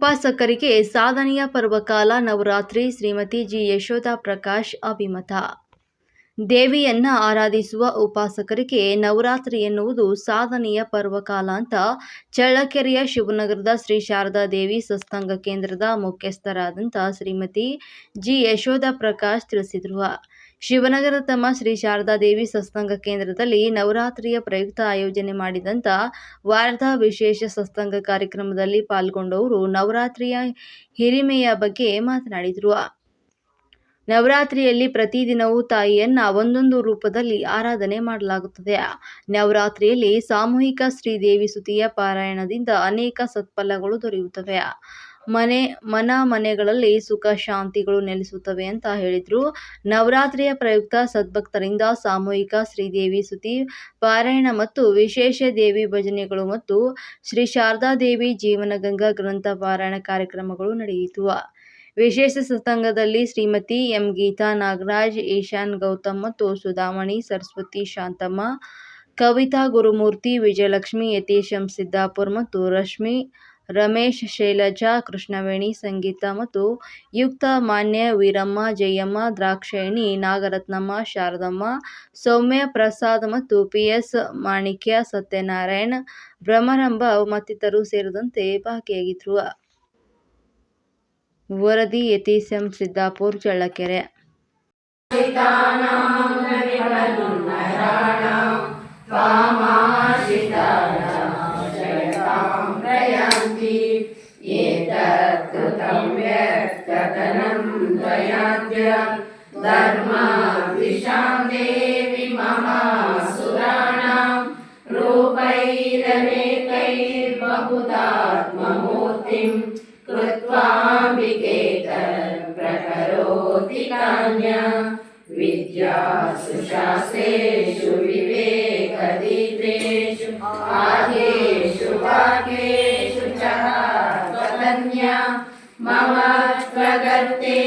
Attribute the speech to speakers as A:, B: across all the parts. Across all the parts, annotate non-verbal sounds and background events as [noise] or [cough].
A: ಉಪಾಸಕರಿಗೆ ಸಾಧನೆಯ ಪರ್ವಕಾಲ ನವರಾತ್ರಿ ಶ್ರೀಮತಿ ಜಿ ಯಶೋಧ ಪ್ರಕಾಶ್ ಅಭಿಮತ. ದೇವಿಯನ್ನ ಆರಾಧಿಸುವ ಉಪಾಸಕರಿಗೆ ನವರಾತ್ರಿ ಎನ್ನುವುದು ಸಾಧನೆಯ ಪರ್ವಕಾಲ ಅಂತ ಚಳ್ಳಕೆರೆಯ ಶಿವನಗರದ ಶ್ರೀ ಶಾರದಾ ದೇವಿ ಸತ್ಸಂಗ ಕೇಂದ್ರದ ಮುಖ್ಯಸ್ಥರಾದಂಥ ಶ್ರೀಮತಿ ಜಿ. ಯಶೋಧ ಪ್ರಕಾಶ್ ತಿಳಿಸಿದ್ರು. ಶಿವನಗರ ತಮ್ಮ ಶ್ರೀ ಶಾರದಾ ದೇವಿ ಸತ್ಸಂಗ ಕೇಂದ್ರದಲ್ಲಿ ನವರಾತ್ರಿಯ ಪ್ರಯುಕ್ತ ಆಯೋಜನೆ ಮಾಡಿದಂಥ ವಾರದ ವಿಶೇಷ ಸತ್ಸಂಗ ಕಾರ್ಯಕ್ರಮದಲ್ಲಿ ಪಾಲ್ಗೊಂಡವರು ನವರಾತ್ರಿಯ ಹಿರಿಮೆಯ ಬಗ್ಗೆ ಮಾತನಾಡಿದರು. ನವರಾತ್ರಿಯಲ್ಲಿ ಪ್ರತಿದಿನವೂ ತಾಯಿಯನ್ನ ಒಂದೊಂದು ರೂಪದಲ್ಲಿ ಆರಾಧನೆ ಮಾಡಲಾಗುತ್ತದೆ. ನವರಾತ್ರಿಯಲ್ಲಿ ಸಾಮೂಹಿಕ ಶ್ರೀದೇವಿ ಸುತಿಯ ಪಾರಾಯಣದಿಂದ ಅನೇಕ ಸತ್ಫಲಗಳು ದೊರೆಯುತ್ತವೆ. ಮನೆ, ಮನ ಮನೆಗಳಲ್ಲಿ ಸುಖ ಶಾಂತಿಗಳು ನೆಲೆಸುತ್ತವೆ ಅಂತ ಹೇಳಿದ್ರು. ನವರಾತ್ರಿಯ ಪ್ರಯುಕ್ತ ಸದ್ಭಕ್ತರಿಂದ ಸಾಮೂಹಿಕ ಶ್ರೀದೇವಿ ಸುತಿ, ಪಾರಾಯಣ ಮತ್ತು ವಿಶೇಷ ದೇವಿ ಭಜನೆಗಳು ಮತ್ತು ಶ್ರೀ ಶಾರದಾ ದೇವಿ ಜೀವನಗಂಗಾ ಗ್ರಂಥ ಪಾರಾಯಣ ಕಾರ್ಯಕ್ರಮಗಳು ನಡೆಯಿತು. ವಿಶೇಷ ಸತ್ಸಂಗದಲ್ಲಿ ಶ್ರೀಮತಿ ಎಂ ಗೀತಾ ನಾಗರಾಜ್, ಈಶಾನ್ ಗೌತಮ್ ಮತ್ತು ಸುಧಾಮಣಿ, ಸರಸ್ವತಿ ಶಾಂತಮ್ಮ, ಕವಿತಾ ಗುರುಮೂರ್ತಿ, ವಿಜಯಲಕ್ಷ್ಮಿ, ಯತೀಶ್ ಎಂ ಸಿದ್ದಾಪುರ್ ಮತ್ತು ರಶ್ಮಿ, ರಮೇಶ್ ಶೈಲಜಾ, ಕೃಷ್ಣವೇಣಿ, ಸಂಗೀತ ಮತ್ತು ಯುಕ್ತ ಮಾನ್ಯ ವೀರಮ್ಮ, ಜಯಮ್ಮ, ದ್ರಾಕ್ಷಾಯಣಿ, ನಾಗರತ್ನಮ್ಮ, ಶಾರದಮ್ಮ, ಸೌಮ್ಯ ಪ್ರಸಾದ್ ಮತ್ತು ಪಿ ಎಸ್ ಮಾಣಿಕ್ಯ, ಸತ್ಯನಾರಾಯಣ್ ಭ್ರಮರಂಭ ಮತ್ತಿತರರು ಸೇರಿದಂತೆ ಭಾಗಿಯಾಗಿದ್ದರು ವರದಿ ಯತೀಶ್ ಎಂ ಸಿದ್ದಾಪುರ್ ಚಳ್ಳಕೆರೆ
B: रूपैरनेकैर्बहुदात्ममूर्तिं कृत्वाम्बिकेतर्प्रकरोति कान्य विद्यासु शास्त्रेषु विवेकदीपेषु आद्येषु वाक्येषु च त्वतन्या मम त्वगर्ते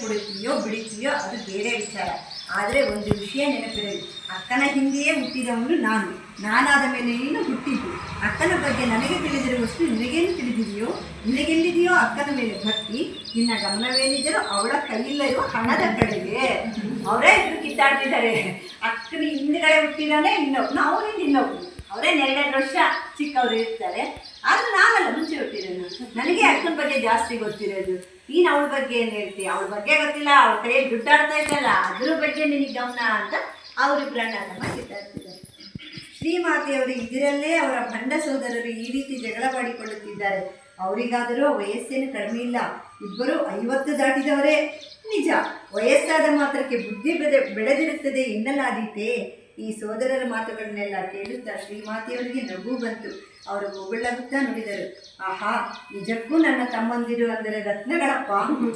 C: ಕೊಡುತ್ತೀಯೋ ಬಿಡುತ್ತೀಯೋ ಅದು ಬೇರೆ ವಿಚಾರ ಆದರೆ ಒಂದು ವಿಷಯ ನೆನಪಿರಲಿ ಅಕ್ಕನ ಹಿಂದೆಯೇ ಹುಟ್ಟಿದವನು ನಾನು ನಾನಾದ ಮೇಲೆ ನೀನು ಹುಟ್ಟಿದ್ದು ಅಕ್ಕನ ಬಗ್ಗೆ ನನಗೆ ತಿಳಿದಿರುವಷ್ಟು ನಿನಗೇನು ತಿಳಿದಿದೆಯೋ, ನಿನಗೆಲ್ಲಿದೆಯೋ ಅಕ್ಕನ ಮೇಲೆ ಭಕ್ತಿ, ನಿನ್ನ ಗಮನವೇನಿದ್ದರೂ ಅವಳ ಕೈಯಿಲ್ಲಿರುವ ಹಣದ ಕಡೆಗೆ. ಅವರೇ ಇಬ್ಬರು ಕಿತ್ತಾಡ್ತಿದ್ದಾರೆ. ಅಕ್ಕನ ಹಿಂದ್ಗಡೆ ಹುಟ್ಟಿದಾನೆ ಇನ್ನೊಬ್ಬನು ಅವನಿಂದ ಇನ್ನೊಬ್ಬರು ಅವರೇ ಎರಡೆರಡು ವರ್ಷ ಚಿಕ್ಕವರು ಇರ್ತಾರೆ. ಆದ್ರೆ ನಾನಲ್ಲ, ಮುಂಚೆ ಹುಟ್ಟಿರೋದು ನನಗೆ ಅಕ್ಕನ ಬಗ್ಗೆ ಜಾಸ್ತಿ ಗೊತ್ತಿರೋದು. ನೀನು ಅವಳ ಬಗ್ಗೆ ಏನು ಹೇಳ್ತೀಯ ಅವಳ ಬಗ್ಗೆ ಗೊತ್ತಿಲ್ಲ, ಅವಳ ಕೈಯಲ್ಲಿ ದುಡ್ಡಾಡ್ತಾ ಇದ್ದಲ್ಲ ಅದ್ರ ಬಗ್ಗೆ ನಿನಗೆ ಗಮನ ಅಂತ ಅವರಿಬ್ಬರನ್ನ ಮಾತಾಡ್ತಿದ್ದಾರೆ ಶ್ರೀಮಾತೆಯವರು ಇದರಲ್ಲೇ ಅವರ ಭಂಡ ಸೋದರರು ಈ ರೀತಿ ಜಗಳ ಮಾಡಿಕೊಳ್ಳುತ್ತಿದ್ದಾರೆ. ಅವರಿಗಾದರೂ ವಯಸ್ಸೇನು ಕಡಿಮೆ ಇಲ್ಲ. ಇಬ್ಬರು ಐವತ್ತು ದಾಟಿದವರೇ. ನಿಜ, ವಯಸ್ಸಾದ ಮಾತ್ರಕ್ಕೆ ಬುದ್ಧಿ ಬೆದೆ, ಬೆಳೆದಿರುತ್ತದೆ ಎನ್ನಲಾದೀತೆ. ಈ ಸೋದರರ ಮಾತುಗಳನ್ನೆಲ್ಲ ಕೇಳುತ್ತಾ ಶ್ರೀಮಾತೆಯವರಿಗೆ ನಗು ಬಂತು. ಅವರು ಹೊಗಳಾಗುತ್ತಾ ನುಡಿದರು, ಆಹಾ, ನಿಜಕ್ಕೂ ನನ್ನ ತಮ್ಮಂದಿರು ಅಂದರೆ ರತ್ನಗಳಪ್ಪ.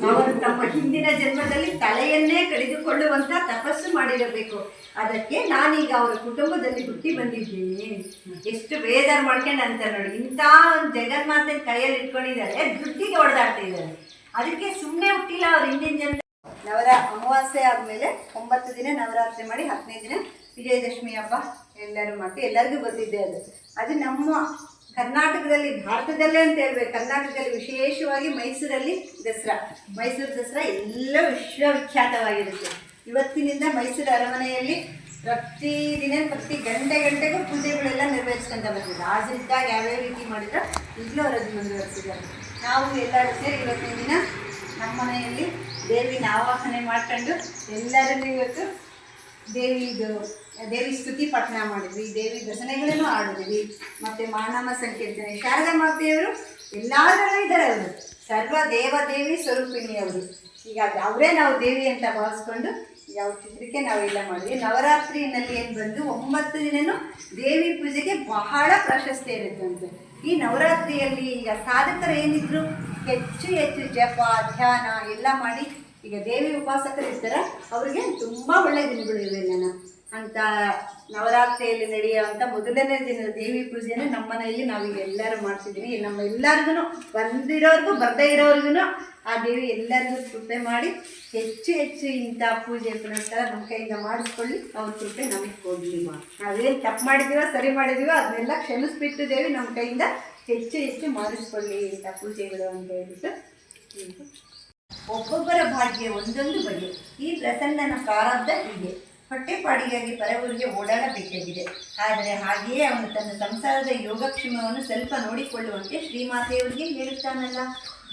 C: ಅವರು ತಮ್ಮ ಹಿಂದಿನ ಜನ್ಮದಲ್ಲಿ ತಲೆಯನ್ನೇ ಕಡಿದುಕೊಳ್ಳುವಂತ ತಪಸ್ಸು ಮಾಡಿರಬೇಕು. ಅದಕ್ಕೆ ನಾನೀಗ ಅವರ ಕುಟುಂಬದಲ್ಲಿ ಹುಟ್ಟಿ ಬಂದಿದ್ದೀನಿ. ಎಷ್ಟು ಬೇಜಾರು ಅಂತ ನೋಡಿ, ಇಂಥ ಒಂದು ಜಗನ್ಮಾತೆ ಕೈಯಲ್ಲಿ ಇಟ್ಕೊಂಡಿದ್ದಾರೆ ದುಡ್ಡಿಗೆ ಹೊಡೆದಾಡ್ತಾ ಇದ್ದಾರೆ ಅದಕ್ಕೆ ಸುಮ್ಮನೆ ಹುಟ್ಟಿಲ್ಲ ಅವ್ರ ಹಿಂದಿನ ಜನ್ಮ ನವರ ಅಮಾವಾಸ್ಯೆ ಆದಮೇಲೆ ಒಂಬತ್ತು ದಿನ ನವರಾತ್ರಿ ಮಾಡಿ ಹತ್ತನೇ ದಿನ ವಿಜಯದಶಮಿ ಹಬ್ಬ ಎಲ್ಲರೂ ಮಾಡ್ತೀವಿ. ಎಲ್ಲರಿಗೂ ಬರ್ತಿದ್ದೆ ಅದು. ಅದು ನಮ್ಮ ಕರ್ನಾಟಕದಲ್ಲಿ, ಭಾರತದಲ್ಲೇ ಅಂತ ಹೇಳ್ಬೇಕು. ಕರ್ನಾಟಕದಲ್ಲಿ ವಿಶೇಷವಾಗಿ ಮೈಸೂರಲ್ಲಿ ದಸರಾ. ಮೈಸೂರು ದಸರಾ ಎಲ್ಲ ವಿಶ್ವವಿಖ್ಯಾತವಾಗಿರುತ್ತೆ. ಇವತ್ತಿನಿಂದ ಮೈಸೂರು ಅರಮನೆಯಲ್ಲಿ ಪ್ರತಿದಿನ ಪ್ರತಿ ಗಂಟೆ ಗಂಟೆಗೂ ಪೂಜೆಗಳೆಲ್ಲ ನೆರವೇರಿಸ್ಕೊಂತ ಬರ್ತಿದ್ರು ರಾಜರಿದ್ದಾಗ ಯಾವ್ಯಾವ ರೀತಿ ಮಾಡಿದ್ರೆ ಈಗಲೂ ಅವರದ್ದು ಮುಂದುವರಿಸಿದ್ದಾರೆ. ನಾವು ಎಲ್ಲರೂ ಸೇರಿ ಇವತ್ತಿನ ದಿನ ನಮ್ಮ ಮನೆಯಲ್ಲಿ ದೇವಿನ ಆವಾಹನೆ ಮಾಡ್ಕೊಂಡು ಎಲ್ಲರನ್ನೂ ಇವತ್ತು ದೇವಿದು ದೇವಿ ಸ್ತುತಿ ಪಠಣ ಮಾಡಿದ್ವಿ. ದೇವಿ ಭಜನೆಗಳನ್ನು ಆಡಿದ್ವಿ. ಮತ್ತು ಮಾನವ ಸಂಕೀರ್ತನೆ. ಶಾರದಾ ಮಾತೆಯವರು ಎಲ್ಲರಲ್ಲೂ ಇದ್ದಾರೆ ಅವರು. ಸರ್ವ ದೇವ ದೇವಿ ಸ್ವರೂಪಿಣಿಯವರು. ಈಗ ಅವರೇ ನಾವು ದೇವಿ ಅಂತ ಭಾವಿಸ್ಕೊಂಡು ಯಾವ ಚಿತ್ರಕ್ಕೆ ನಾವೆಲ್ಲ ಮಾಡಿದ್ವಿ. ನವರಾತ್ರಿನಲ್ಲಿ ಏನು ಬಂದು ಒಂಬತ್ತು ದಿನನೂ ದೇವಿ ಪೂಜೆಗೆ ಬಹಳ ಪ್ರಶಸ್ತಿ ಇರುತ್ತಂತೆ. ಈ ನವರಾತ್ರಿಯಲ್ಲಿ ಈಗ ಸಾಧಕರು ಏನಿದ್ರು ಹೆಚ್ಚು ಹೆಚ್ಚು ಜಪ, ಧ್ಯಾನ ಎಲ್ಲ ಮಾಡಿ ಈಗ ದೇವಿ ಉಪಾಸಕರು ಇರ್ತಾರೆ ಅವ್ರಿಗೆ ತುಂಬ ಒಳ್ಳೆ ದಿನಗಳು ಇವೆ ನಾನು ಅಂತ ನವರಾತ್ರಿಯಲ್ಲಿ ನಡೆಯುವಂಥ ಮೊದಲನೇ ದಿನ ದೇವಿ ಪೂಜೆಯನ್ನು ನಮ್ಮ ಮನೆಯಲ್ಲಿ ನಾವೀಗ ಎಲ್ಲರೂ ಮಾಡ್ತಿದ್ದೀವಿ. ನಮ್ಮ ಎಲ್ಲರಿಗೂ ಬಂದಿರೋರ್ಗೂ ಬರದೇ ಇರೋರ್ಗು ಆ ದೇವಿ ಎಲ್ಲರಿಗೂ ಕೃಪೆ ಮಾಡಿ ಹೆಚ್ಚು ಹೆಚ್ಚು ಇಂಥ ಪೂಜೆ ಪುನಸ್ಕಾರ ನಮ್ಮ ಕೈಯಿಂದ ಮಾಡಿಸ್ಕೊಳ್ಳಿ. ಅವ್ರ ಕೃಪೆ ನಮಗೆ ಕೊಡಲಿ ನಾವೇನು ತಪ್ಪು ಮಾಡಿದೀವೋ ಸರಿ ಮಾಡಿದೀವೋ ಅದನ್ನೆಲ್ಲ ಕ್ಷಮಿಸ್ಬಿಟ್ಟು ದೇವಿ ನಮ್ಮ ಕೈಯಿಂದ ಹೆಚ್ಚು ಹೆಚ್ಚು ಮಾಡಿಸ್ಕೊಳ್ಳಿ ಅಂತ ಪೂಜೆಗಳು ಅಂತ ಹೇಳ್ಬಿಟ್ಟು ಒಬ್ಬೊಬ್ಬರ ಭಾಗ್ಯ ಒಂದೊಂದು ಬಗೆ. ಈ ಪ್ರಸನ್ನನ ಪ್ರಾರಬ್ಧ ಹೀಗೆ. ಹೊಟ್ಟೆಪಾಡಿಗಾಗಿ ಪರವರಿಗೆ ಓಡಾಡಬೇಕಾಗಿದೆ. ಆದರೆ ಹಾಗೆಯೇ ಅವನು ತನ್ನ ಸಂಸಾರದ ಯೋಗಕ್ಷೇಮವನ್ನು ಸ್ವಲ್ಪ ನೋಡಿಕೊಳ್ಳುವಂತೆ ಶ್ರೀಮಾತೆಯವರಿಗೆ ಹೇಳುತ್ತಾನಲ್ಲ.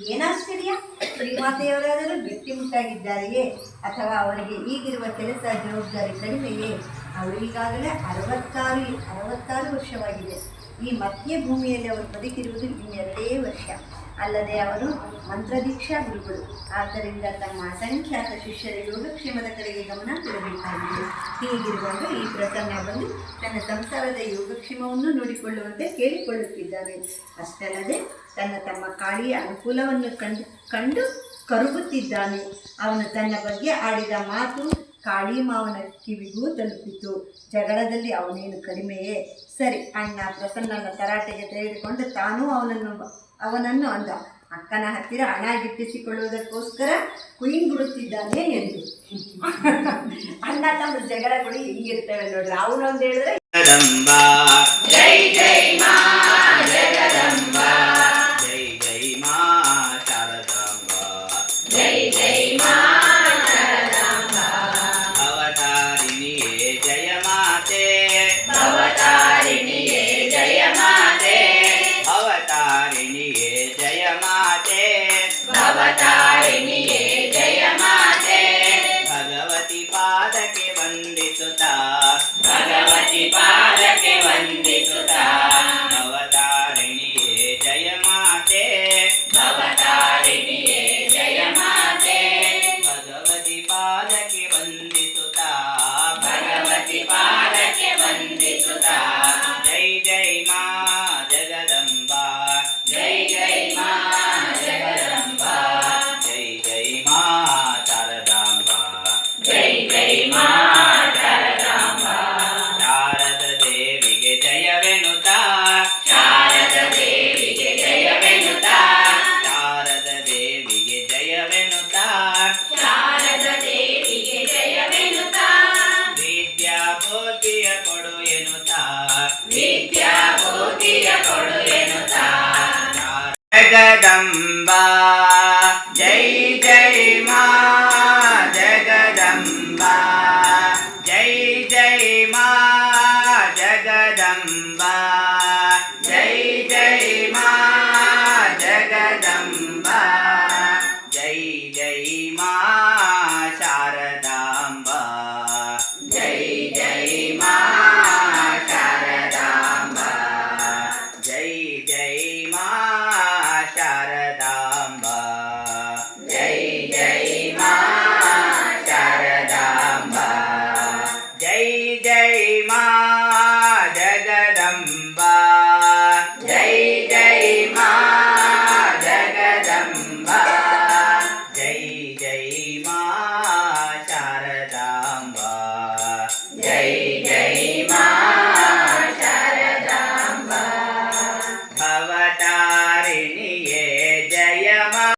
C: ಏನಾಶ್ಚರ್ಯ? ಶ್ರೀಮಾತೆಯವರಾದರೂ ಗಟ್ಟಿಮುಟ್ಟಾಗಿದ್ದಾರೆಯೇ ಅಥವಾ ಅವರಿಗೆ ಈಗಿರುವ ಕೆಲಸ ಜವಾಬ್ದಾರಿ ಕಡಿಮೆಯೇ? ಅವರಿಗಾಗಲೇ ಅರವತ್ತಾರು ಅರವತ್ತಾರು ವರ್ಷವಾಗಿದೆ. ಈ ಮಧ್ಯ ಭೂಮಿಯಲ್ಲಿ ಅವರು ಬದುಕಿರುವುದು ಇನ್ನೆರಡೇ ವರ್ಷ. ಅಲ್ಲದೆ ಅವರು ಮಂತ್ರದೀಕ್ಷಾ ಗುರುಗಳು. ಆದ್ದರಿಂದ ತಮ್ಮ ಅಸಂಖ್ಯಾತ ಶಿಷ್ಯರ ಯೋಗಕ್ಷೇಮದ ಕಡೆಗೆ ಗಮನ ಕೊಡಬೇಕಾಗಿದೆ. ಹೀಗಿರುವಾಗ ಈ ಪ್ರಸನ್ನ ಬಂದು ತನ್ನ ಸಂಸಾರದ ಯೋಗಕ್ಷೇಮವನ್ನು ನೋಡಿಕೊಳ್ಳುವಂತೆ ಕೇಳಿಕೊಳ್ಳುತ್ತಿದ್ದಾನೆ. ಅಷ್ಟಲ್ಲದೆ ತನ್ನ ತಮ್ಮ ಕಾಳಿಯ ಅನುಕೂಲವನ್ನು ಕಂಡು ಕಂಡು ಕರುಗುತ್ತಿದ್ದಾನೆ. ಅವನು ತನ್ನ ಬಗ್ಗೆ ಆಡಿದ ಮಾತು ಕಾಳಿ ಮಾವನ ಕಿವಿಗೂ ತಲುಪಿತು. ಜಗಳದಲ್ಲಿ ಅವನೇನು ಕಡಿಮೆಯೇ? ಸರಿ, ಅಣ್ಣ, ಪ್ರಸನ್ನನ ತರಾಟೆಗೆ ತೆಗೆದುಕೊಂಡು ತಾನೂ ಅವನನ್ನು ಅವನನ್ನು ಅಂದ. ಅಕ್ಕನ ಹತ್ತಿರ ಹಣ ಗಿಟ್ಟಿಸಿಕೊಳ್ಳುವುದಕ್ಕೋಸ್ಕರ ಕುಯಿಂಗುಡುತ್ತಿದ್ದಾನೆ ಎಂದು. [laughs] ಅಣ್ಣ ತಮ್ಮ ಜಗಳಗಳು ಹಿಂಗಿರ್ತವೆ ನೋಡ್ರಿ. ಅವನೊಂದು ಹೇಳಿದ್ರೆ
D: ಭಗವತಿ ಪಾದಕ್ಕೆ ವಂದಿಸುತ್ತಾ